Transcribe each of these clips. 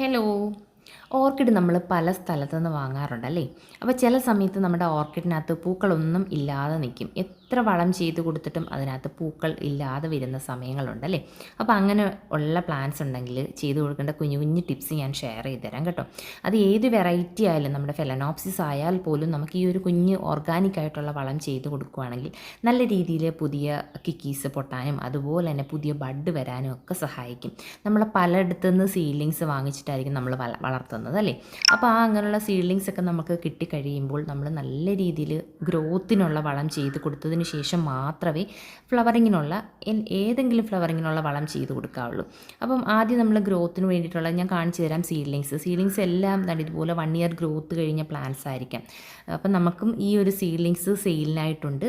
Hello. Orchid നമ്മൾ പല സ്ഥലത്തു നിന്ന് വാങ്ങാറുണ്ടല്ലേ അപ്പോൾ ചില സമയത്ത് നമ്മുടെ ഓർക്കിഡിനകത്ത് പൂക്കളൊന്നും ഇല്ലാതെ നിൽക്കും. എത്ര വളം ചെയ്ത് കൊടുത്തിട്ടും അതിനകത്ത് പൂക്കൾ ഇല്ലാതെ വരുന്ന സമയങ്ങളുണ്ടല്ലേ അപ്പോൾ അങ്ങനെ ഉള്ള പ്ലാന്റ്സ് ഉണ്ടെങ്കിൽ ചെയ്ത് കൊടുക്കേണ്ട കുഞ്ഞു കുഞ്ഞു ടിപ്സ് ഞാൻ ഷെയർ ചെയ്ത് തരാം കേട്ടോ. അത് ഏത് വെറൈറ്റി ആയാലും നമ്മുടെ ഫെലനോപ്സിസ് ആയാൽ പോലും നമുക്ക് ഈ ഒരു കുഞ്ഞ് ഓർഗാനിക് ആയിട്ടുള്ള വളം ചെയ്ത് കൊടുക്കുകയാണെങ്കിൽ നല്ല രീതിയിൽ പുതിയ കിക്കീസ് പൊട്ടാനും അതുപോലെ തന്നെ പുതിയ ബഡ് വരാനും ഒക്കെ സഹായിക്കും. നമ്മൾ പലയിടത്തുനിന്ന് സീലിങ്സ് വാങ്ങിച്ചിട്ടായിരിക്കും നമ്മൾ വളർത്തുന്നത്. അല്ലേ അപ്പോൾ ആ അങ്ങനെയുള്ള സീഡ്ലിങ്സ് ഒക്കെ നമുക്ക് കിട്ടിക്കഴിയുമ്പോൾ നമ്മൾ നല്ല രീതിയിൽ ഗ്രോത്തിനുള്ള വളം ചെയ്ത് കൊടുത്തതിന് ശേഷം മാത്രമേ ഫ്ലവറിങ്ങിനുള്ള ഏതെങ്കിലും ഫ്ലവറിങ്ങിനുള്ള വളം ചെയ്ത് കൊടുക്കാവുള്ളൂ. അപ്പം ആദ്യം നമ്മൾ ഗ്രോത്തിന് വേണ്ടിയിട്ടുള്ള ഞാൻ കാണിച്ചു തരാം സീഡ്ലിങ്സ് സീഡ്ലിങ്സ് എല്ലാം തന്നെ ഇതുപോലെ വൺ ഇയർ ഗ്രോത്ത് കഴിഞ്ഞ പ്ലാന്റ്സ് ആയിരിക്കാം. അപ്പം നമുക്കും ഈ ഒരു സീഡ്ലിങ്സ് സെയിലിനായിട്ടുണ്ട്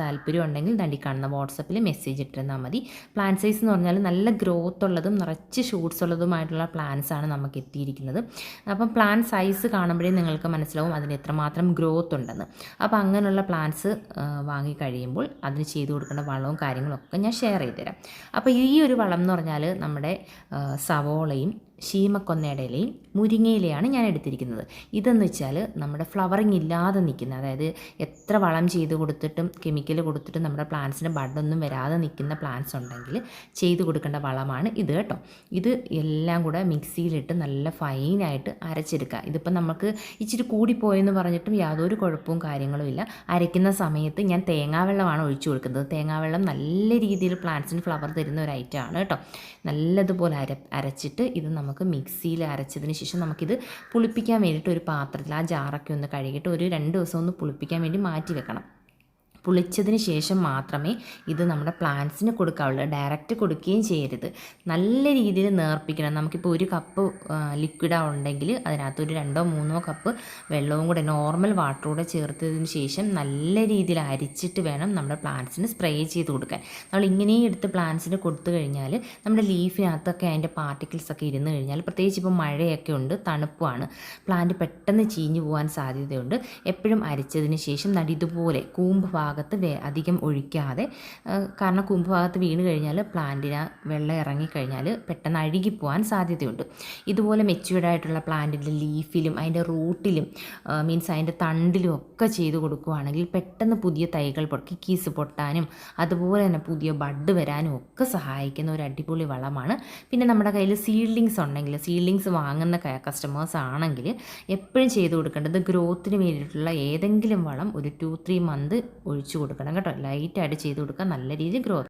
താല്പര്യം ഉണ്ടെങ്കിൽ തണ്ടി കാണുന്ന വാട്സപ്പിൽ മെസ്സേജ് ഇട്ടിരുന്നാൽ മതി. പ്ലാന്റ് സൈസ് എന്ന് പറഞ്ഞാൽ നല്ല ഗ്രോത്ത് ഉള്ളതും നിറച്ച് ഷൂട്ട്സ് ഉള്ളതുമായിട്ടുള്ള പ്ലാന്റ്സ് ആണ് നമുക്ക് എത്തിയിരിക്കുന്നത്. അപ്പം പ്ലാൻ സൈസ് കാണുമ്പോഴേ നിങ്ങൾക്ക് മനസ്സിലാവും അതിന് എത്രമാത്രം ഗ്രോത്ത് ഉണ്ടെന്ന്. അപ്പോൾ അങ്ങനെയുള്ള പ്ലാന്റ്സ് വാങ്ങി കഴിയുമ്പോൾ അതിന് ചെയ്തു കൊടുക്കേണ്ട വളവും കാര്യങ്ങളൊക്കെ ഞാൻ ഷെയർ ചെയ്തു തരാം അപ്പോൾ ഈ ഒരു വളം എന്ന് പറഞ്ഞാൽ നമ്മുടെ സവോളയും ശീമക്കൊന്നയുടെ മുരിങ്ങയിലയാണ് ഞാൻ എടുത്തിരിക്കുന്നത്. ഇതെന്ന് വെച്ചാൽ നമ്മുടെ ഫ്ലവറിങ് ഇല്ലാതെ നിൽക്കുന്ന അതായത് എത്ര വളം ചെയ്ത് കൊടുത്തിട്ടും കെമിക്കൽ കൊടുത്തിട്ടും നമ്മുടെ പ്ലാന്റ്സിന് ബഡൊന്നും വരാതെ നിൽക്കുന്ന പ്ലാന്റ്സ് ഉണ്ടെങ്കിൽ ചെയ്ത് കൊടുക്കേണ്ട വളമാണ് ഇത് കേട്ടോ. ഇത് എല്ലാം കൂടെ മിക്സിയിലിട്ട് നല്ല ഫൈനായിട്ട് അരച്ചെടുക്കുക. ഇതിപ്പോൾ നമുക്ക് ഇച്ചിരി കൂടിപ്പോയെന്ന് പറഞ്ഞിട്ടും യാതൊരു കുഴപ്പവും കാര്യങ്ങളും ഇല്ല. അരയ്ക്കുന്ന സമയത്ത് ഞാൻ തേങ്ങാവെള്ളമാണ് ഒഴിച്ചു കൊടുക്കുന്നത്. തേങ്ങാവെള്ളം നല്ല രീതിയിൽ പ്ലാന്റ്സിന് ഫ്ലവർ തരുന്ന ഒരു ഐറ്റമാണ് കേട്ടോ. നല്ലതുപോലെ അര അരച്ചിട്ട് ഇത് നമുക്ക് മിക്സിയിൽ അരച്ചതിന് ശേഷം നമുക്കിത് പുളിപ്പിക്കാൻ വേണ്ടിയിട്ട് ഒരു പാത്രത്തിൽ ആ ജാറൊക്കെ ഒന്ന് കഴുകിയിട്ട് ഒരു രണ്ട് ദിവസം ഒന്ന് പുളിപ്പിക്കാൻ വേണ്ടി മാറ്റി വെക്കണം. പുളിച്ചതിന് ശേഷം മാത്രമേ ഇത് നമ്മുടെ പ്ലാന്റ്സിന് കൊടുക്കാവുള്ളൂ. ഡയറക്റ്റ് കൊടുക്കുകയും ചെയ്യരുത്. നല്ല രീതിയിൽ നേർപ്പിക്കണം. നമുക്കിപ്പോൾ ഒരു കപ്പ് ലിക്വിഡ് ഉണ്ടെങ്കിൽ അതിനകത്ത് ഒരു രണ്ടോ മൂന്നോ കപ്പ് വെള്ളവും കൂടെ നോർമൽ വാട്ടറൂടെ ചേർത്തതിന് ശേഷം നല്ല രീതിയിൽ അരിച്ചിട്ട് വേണം നമ്മുടെ പ്ലാന്റ്സിന് സ്പ്രേ ചെയ്ത് കൊടുക്കാൻ. നമ്മൾ ഇങ്ങനെയും എടുത്ത് പ്ലാന്റ്സിന് കൊടുത്തു കഴിഞ്ഞാൽ നമ്മുടെ ലീഫിനകത്തൊക്കെ അതിന്റെ പാർട്ടിക്കിൾസ് ഒക്കെ ഇരുന്ന് കഴിഞ്ഞാൽ പ്രത്യേകിച്ച് ഇപ്പോൾ മഴയൊക്കെ ഉണ്ട് തണുപ്പാണ്. പ്ലാന്റ് പെട്ടെന്ന് ചീഞ്ഞു പോകാൻ സാധ്യതയുണ്ട്. എപ്പോഴും അരിച്ചതിന് ശേഷം നടി ഇതുപോലെ കൂമ്പ് ഭാഗം ഭാഗത്ത് അധികം ഒഴിക്കാതെ കാരണം കുമ്പ് ഭാഗത്ത് വീണ് കഴിഞ്ഞാൽ പ്ലാന്റിന് വെള്ളം ഇറങ്ങിക്കഴിഞ്ഞാൽ പെട്ടെന്ന് അഴുകിപ്പോവാൻ സാധ്യതയുണ്ട്. ഇതുപോലെ മെച്യൂർഡ് ആയിട്ടുള്ള പ്ലാന്റിന്റെ ലീഫിലും അതിന്റെ റൂട്ടിലും മീൻസ് അതിന്റെ തണ്ടിലും ഒക്കെ ചെയ്ത് കൊടുക്കുകയാണെങ്കിൽ പെട്ടെന്ന് പുതിയ തൈകൾ പൊട്ടി കീസ് പൊട്ടാനും അതുപോലെ തന്നെ പുതിയ ബഡ് വരാനും ഒക്കെ സഹായിക്കുന്ന ഒരു അടിപൊളി വളമാണ്. പിന്നെ നമ്മുടെ കയ്യിൽ സീഡ്ലിങ്സ് ഉണ്ടെങ്കിൽ സീഡ്ലിങ്സ് വാങ്ങുന്ന കസ്റ്റമേഴ്സ് ആണെങ്കിൽ എപ്പോഴും ചെയ്ത് കൊടുക്കേണ്ടത് ഗ്രോത്തിന് വേണ്ടിയിട്ടുള്ള ഏതെങ്കിലും വളം ഒരു ടു ത്രീ മന്ത് ഒഴിച്ച് കൊടുക്കണം കേട്ടോ. ലൈറ്റായിട്ട് ചെയ്ത് കൊടുക്കുക നല്ല രീതിയിൽ ഗ്രോത്ത്